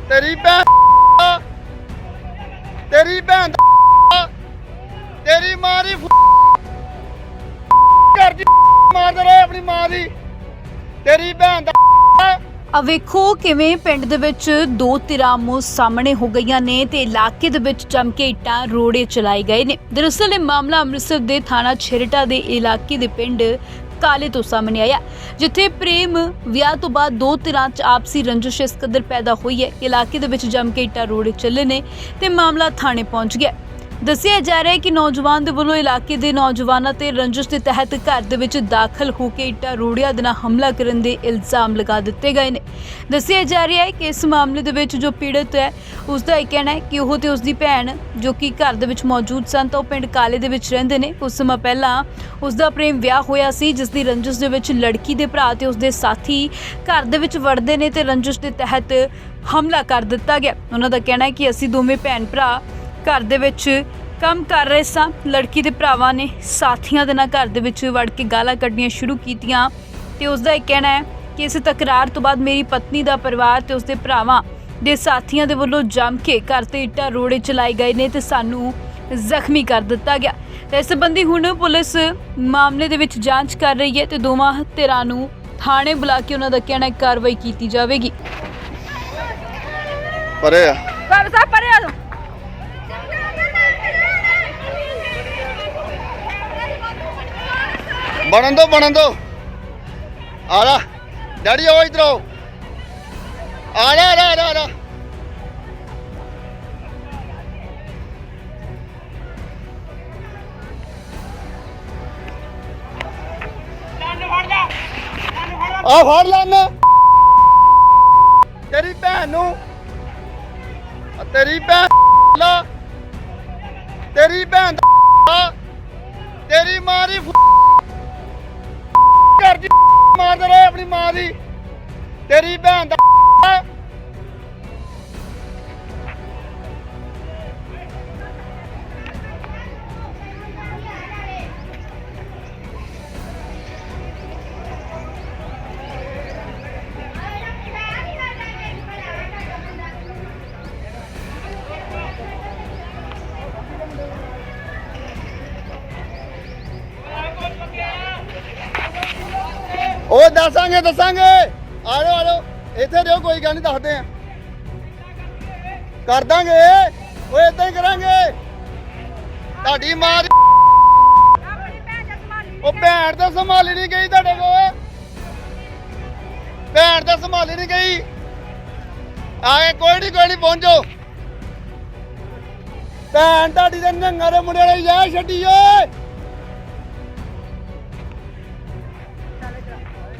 ਤੇਰੀ ਭੈਣ ਦਾ, ਤੇਰੀ ਭੈਣ ਦਾ, ਤੇਰੀ ਮਾਂ ਦੀ ਘਰ ਦੀ ਮਾਰਦੇ ਰਹੇ ਆਪਣੀ ਮਾਂ ਦੀ ਤੇਰੀ ਭੈਣ ਦਾ ਆ। ਵੇਖੋ ਕਿਵੇਂ ਪਿੰਡ ਦੇ ਵਿੱਚ ਦੋ ਧਿਰਾਂ ਮੂੰਹ ਸਾਹਮਣੇ ਹੋ ਗਈਆਂ ਨੇ ਤੇ ਇਲਾਕੇ ਦੇ ਵਿੱਚ ਜੰਮ ਕੇ ਇੱਟਾਂ ਰੋੜੇ ਚਲਾਏ ਗਏ ਨੇ। ਦਰਅਸਲ ਇਹ ਮਾਮਲਾ ਅੰਮ੍ਰਿਤਸਰ ਦੇ ਥਾਣਾ ਛੇਰਟਾ ਦੇ ਇਲਾਕੇ ਦੇ ਪਿੰਡ ਕਾਲੇ ਤੋਂ ਸਾਹਮਣੇ ਆਇਆ ਜਿੱਥੇ ਪ੍ਰੇਮ ਵਿਆਹ ਤੋਂ ਬਾਅਦ ਦੋ ਧਿਰਾਂ 'ਚ ਆਪਸੀ ਰੰਜਿਸ਼ ਇਸ ਕਦਰ ਪੈਦਾ ਹੋਈ ਹੈ। ਇਲਾਕੇ ਦੇ ਵਿੱਚ ਜੰਮ ਕੇ ਇੱਟਾਂ ਰੋੜੇ ਚੱਲੇ ਨੇ ਤੇ ਮਾਮਲਾ ਥਾਣੇ ਪਹੁੰਚ ਗਿਆ ਦੱਸਿਆ ਜਾ ਰਿਹਾ ਹੈ ਕਿ ਨੌਜਵਾਨ ਦੇ ਵੱਲੋਂ ਇਲਾਕੇ ਦੇ ਨੌਜਵਾਨਾਂ ਤੇ ਰੰਜਿਸ਼ ਦੇ ਤਹਿਤ ਘਰ ਦੇ ਵਿੱਚ ਦਾਖਲ ਹੋ ਕੇ ਇੱਟਾਂ ਰੋੜਿਆਂ ਦੇ ਨਾਲ ਹਮਲਾ ਕਰਨ ਦੇ ਇਲਜ਼ਾਮ ਲਗਾ ਦਿੱਤੇ ਗਏ ਨੇ। ਦੱਸਿਆ ਜਾ ਰਿਹਾ ਹੈ ਕਿ ਇਸ ਮਾਮਲੇ ਦੇ ਵਿੱਚ ਜੋ ਪੀੜਤ ਹੈ ਉਸ ਦਾ ਇਹ ਕਹਿਣਾ ਹੈ ਕਿ ਉਹ ਤੇ ਉਸ ਦੀ ਭੈਣ ਜੋ ਕਿ ਘਰ ਦੇ ਵਿੱਚ ਮੌਜੂਦ ਸਨ ਤਾਂ ਉਹ ਪਿੰਡ ਕਾਲੇ ਦੇ ਵਿੱਚ ਰਹਿੰਦੇ ਨੇ। ਕੁਝ ਸਮਾਂ ਪਹਿਲਾਂ ਉਸ ਦਾ ਪ੍ਰੇਮ ਵਿਆਹ ਹੋਇਆ ਸੀ, ਜਿਸ ਦੀ ਰੰਜਿਸ਼ ਦੇ ਵਿੱਚ ਲੜਕੀ ਦੇ ਭਰਾ ਤੇ ਉਸ ਦੇ ਸਾਥੀ ਘਰ ਦੇ ਵਿੱਚ ਵੜਦੇ ਨੇ ਤੇ ਰੰਜਿਸ਼ ਦੇ ਤਹਿਤ ਹਮਲਾ ਕਰ ਦਿੱਤਾ ਗਿਆ। ਉਹਨਾਂ ਦਾ ਕਹਿਣਾ ਹੈ ਕਿ ਅਸੀਂ ਦੋਵੇਂ ਭੈਣ ਭਰਾ ਘਰ ਦੇ ਵਿੱਚ ਕੰਮ ਕਰ ਰਹੇ ਸਾਂ। ਲੜਕੀ ਦੇ ਭਰਾਵਾਂ ਨੇ ਸਾਥੀਆਂ ਦੇ ਨਾਲ ਘਰ ਦੇ ਵਿੱਚ ਵੜ ਕੇ ਗਾਲਾਂ ਕੱਢਣੀਆਂ ਸ਼ੁਰੂ ਕੀਤੀਆਂ ਤੇ ਉਸ ਦਾ ਇਹ ਕਹਿਣਾ ਹੈ ਕਿ ਇਸ ਤਕਰਾਰ ਤੋਂ ਬਾਅਦ ਮੇਰੀ ਪਤਨੀ ਦਾ ਪਰਿਵਾਰ ਤੇ ਉਸ ਦੇ ਭਰਾਵਾਂ ਦੇ ਸਾਥੀਆਂ ਦੇ ਵੱਲੋਂ ਜੰਮ ਕੇ ਘਰ ਤੇ ਇੱਟਾਂ ਰੋੜੇ ਚਲਾਏ ਗਏ ਨੇ ਤੇ ਸਾਨੂੰ ਜ਼ਖਮੀ ਕਰ ਦਿੱਤਾ ਗਿਆ। ਤੇ ਇਸ ਸੰਬੰਧੀ ਹੁਣ ਪੁਲਿਸ ਮਾਮਲੇ ਦੇ ਵਿੱਚ ਜਾਂਚ ਕਰ ਰਹੀ ਹੈ ਤੇ ਦੋਵਾਂ ਧਿਰਾਂ ਨੂੰ ਥਾਣੇ ਬੁਲਾ ਕੇ ਉਹਨਾਂ ਦਾ ਕਹਿਣਾ ਹੈ ਕਾਰਵਾਈ ਕੀਤੀ ਜਾਵੇਗੀ। ਪਰੇ ਆ। ਸਾਹਿਬ ਪਰੇ ਆ ਜਾਓ ਬਣਨ ਦੋ ਬਣਨ ਦੋ। ਆ ਜਾ ਡੈਡੀ ਆਓ ਇਧਰ ਆਓ। ਆ ਜਾ ਆ ਜਾ, ਆ ਆ ਫੜ ਲੈਣ। ਤੇਰੀ ਭੈਣ ਨੂੰ। ਤੇਰੀ ਭੈਣ ਲਾ। ਤੇਰੀ ਭੈਣ ਤੇਰੀ ਮਾਰੀ ਮਾਰਦੇ ਰਹੇ ਆਪਣੀ ਮਾਂ ਦੀ। ਤੇਰੀ ਭੈਣ ਦਾ ਉਹ ਦੱਸਾਂਗੇ ਦੱਸਾਂਗੇ। ਆ ਜਾਓ ਆ ਜਾਓ ਇੱਥੇ ਰਿਓ ਕੋਈ ਗੱਲ ਨਹੀਂ, ਦੱਸਦੇ ਆ। ਕਰ ਦਾਂਗੇ। ਓਏ ਇਦਾਂ ਹੀ ਕਰਾਂਗੇ। ਤੁਹਾਡੀ ਮਾਂ ਦੀ ਆਪਣੀ ਭੈਣ ਦਾ ਸੰਭਾਲੀ ਉਹ ਭੈਣ ਤਾਂ ਸੰਭਾਲੀ ਨਹੀਂ ਗਈ ਤੁਹਾਡੇ ਕੋਲ। ਭੈਣ ਤਾਂ ਸੰਭਾਲੀ ਨਹੀਂ ਗਈ। ਆਏ, ਕੋਈ ਨਹੀਂ ਕੋਈ ਨਹੀਂ, ਪਹੁੰਚੋ। ਭੈਣ ਤੁਹਾਡੀ ਦੇ ਨੰਗਾ ਦੇ ਮੁੰਡੇ ਵਾਲੇ ਜਾ ਛੱਡੀਓ